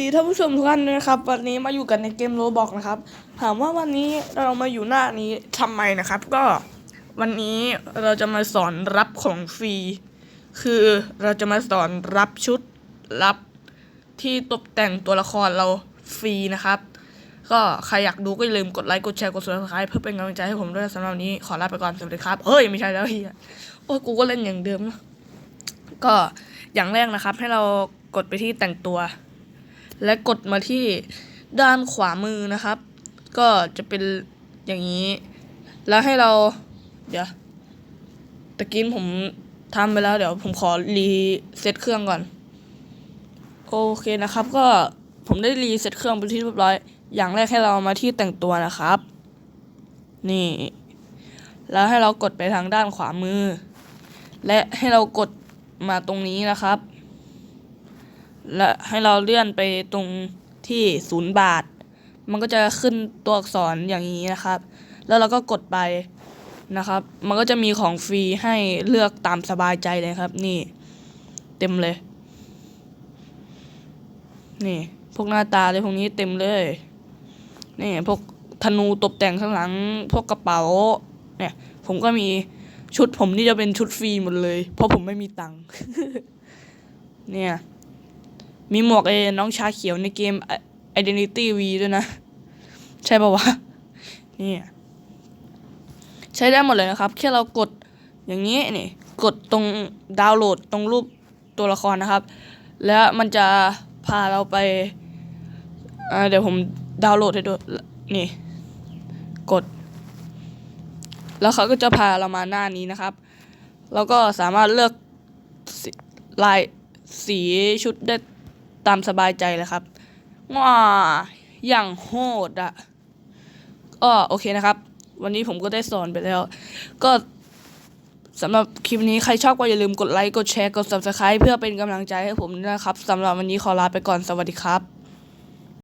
ดีท่านผู้ชมทุกท่านด้วยนะครับ วันนี้มาอยู่กันในเกมโรบอกนะครับ ถามว่าวันนี้เรามาอยู่หน้านี้ทำไมนะครับ ก็วันนี้เราจะมาสอนรับของฟรี คือเราจะมาสอนรับชุดรับที่ตกแต่งตัวละครเราฟรีนะครับ ก็ใครอยากดูก็อย่าลืมกดไลค์กดแชร์กด subscribe เพื่อเป็นกำลังใจให้ผมด้วยสำหรับวันนี้ขอลาไปก่อนสวัสดีครับเฮ้ยไม่ใช่แล้วเฮียโอ้กูก็เล่นอย่างเดิมนะก็อย่างแรกนะครับให้เรากดไปที่แต่งตัว และกดมาที่ด้านขวามือนะครับ ก็จะเป็นอย่างนี้ แล้วให้เรา เดี๋ยวตะกี้ผมทำไปแล้ว เดี๋ยวผมขอรีเซ็ตเครื่องก่อน โอเคนะครับ ก็ผมได้รีเซ็ตเครื่องไปที่เรียบร้อย อย่างแรกให้เรามาที่แต่งตัวนะครับ นี่ แล้วให้เรากดไปทางด้านขวามือ และให้เรากดมาตรงนี้นะครับ และให้เราเลื่อนไปตรงที่ศูนย์บาท มันก็จะขึ้นตัวอักษรอย่างนี้นะครับ แล้วเราก็กดไปนะครับ มันก็จะมีของฟรีให้เลือกตามสบายใจเลยครับ นี่ เต็มเลย นี่ พวกหน้าตาเลยพวกนี้เต็มเลย นี่ พวกธนูตกแต่งข้างหลัง พวกกระเป๋า เนี่ย ผมก็มีชุดผมนี่จะเป็นชุดฟรีหมดเลย เพราะผมไม่มีตังค์ เนี่ย มีหมวกเอน้องชาเขียวในเกม Identity V ด้วยนะ ใช่ป่าวะ นี่ ใช้ได้หมดเลยนะครับ แค่เรากดอย่างนี้นี่กดตรงดาวน์โหลดตรงรูปตัวละครนะครับ แล้วมันจะพาเราไปอ่าเดี๋ยวผมดาวน์โหลดให้ดูนี่ กด แล้วเขาก็จะพาเรามาหน้านี้นะครับ แล้วก็สามารถเลือกลายสีชุดได้ ตามสบายใจเลยครับว้าอย่างโหดอะก็โอเคนะครับ วันนี้ผมก็ได้สอนไปแล้ว ก็สำหรับคลิปนี้ใครชอบก็อย่าลืมกดไลค์ กดแชร์ กด subscribe เพื่อเป็นกำลังใจให้ผมนะครับสำหรับวันนี้ขอลาไปก่อนสวัสดีครับ